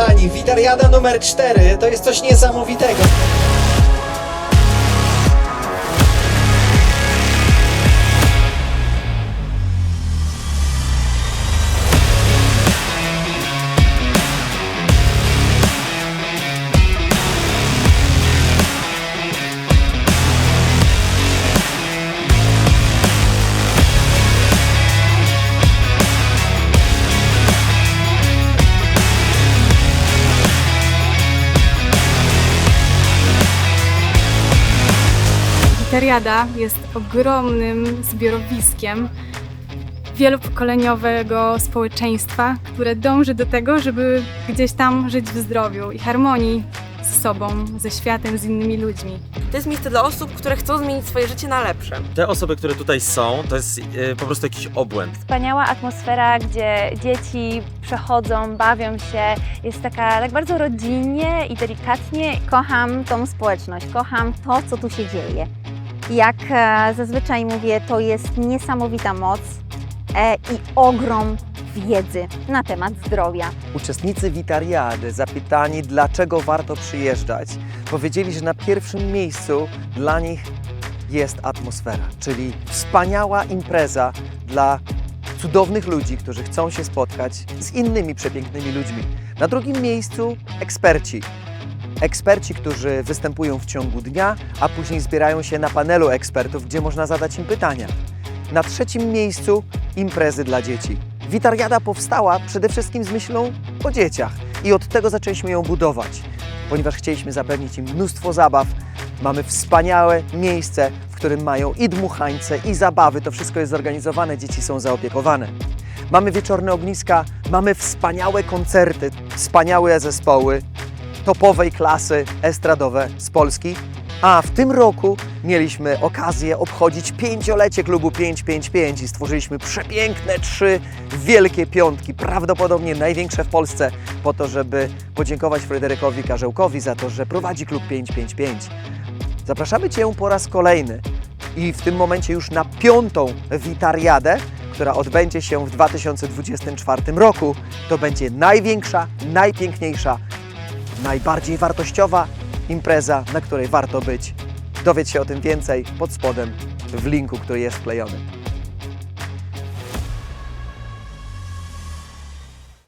kochani, Witariada numer 4 to jest coś niesamowitego. Witariada jest ogromnym zbiorowiskiem wielopokoleniowego społeczeństwa, które dąży do tego, żeby gdzieś tam żyć w zdrowiu i harmonii z sobą, ze światem, z innymi ludźmi. To jest miejsce dla osób, które chcą zmienić swoje życie na lepsze. Te osoby, które tutaj są, to jest e, po prostu jakiś obłęd. Wspaniała atmosfera, gdzie dzieci przechodzą, bawią się. Jest taka tak bardzo rodzinnie i delikatnie. Kocham tą społeczność, kocham to, co tu się dzieje. Jak e, zazwyczaj mówię, to jest niesamowita moc e, i ogrom wiedzy na temat zdrowia. Uczestnicy Witariady, zapytani dlaczego warto przyjeżdżać, powiedzieli, że na pierwszym miejscu dla nich jest atmosfera, czyli wspaniała impreza dla cudownych ludzi, którzy chcą się spotkać z innymi przepięknymi ludźmi. Na drugim miejscu eksperci. Eksperci, którzy występują w ciągu dnia, a później zbierają się na panelu ekspertów, gdzie można zadać im pytania. Na trzecim miejscu imprezy dla dzieci. Witariada powstała przede wszystkim z myślą o dzieciach i od tego zaczęliśmy ją budować, ponieważ chcieliśmy zapewnić im mnóstwo zabaw. Mamy wspaniałe miejsce, w którym mają i dmuchańce, i zabawy. To wszystko jest zorganizowane, dzieci są zaopiekowane. Mamy wieczorne ogniska, mamy wspaniałe koncerty, wspaniałe zespoły, topowej klasy estradowe z Polski. A w tym roku mieliśmy okazję obchodzić pięciolecie klubu 555 i stworzyliśmy przepiękne trzy wielkie piątki, prawdopodobnie największe w Polsce, po to, żeby podziękować Fryderykowi Karzełkowi za to, że prowadzi klub 555. Zapraszamy Cię po raz kolejny i w tym momencie już na piątą Witariadę, która odbędzie się w 2024 roku. To będzie największa, najpiękniejsza najbardziej wartościowa impreza, na której warto być. Dowiedz się o tym więcej pod spodem w linku, który jest wklejony.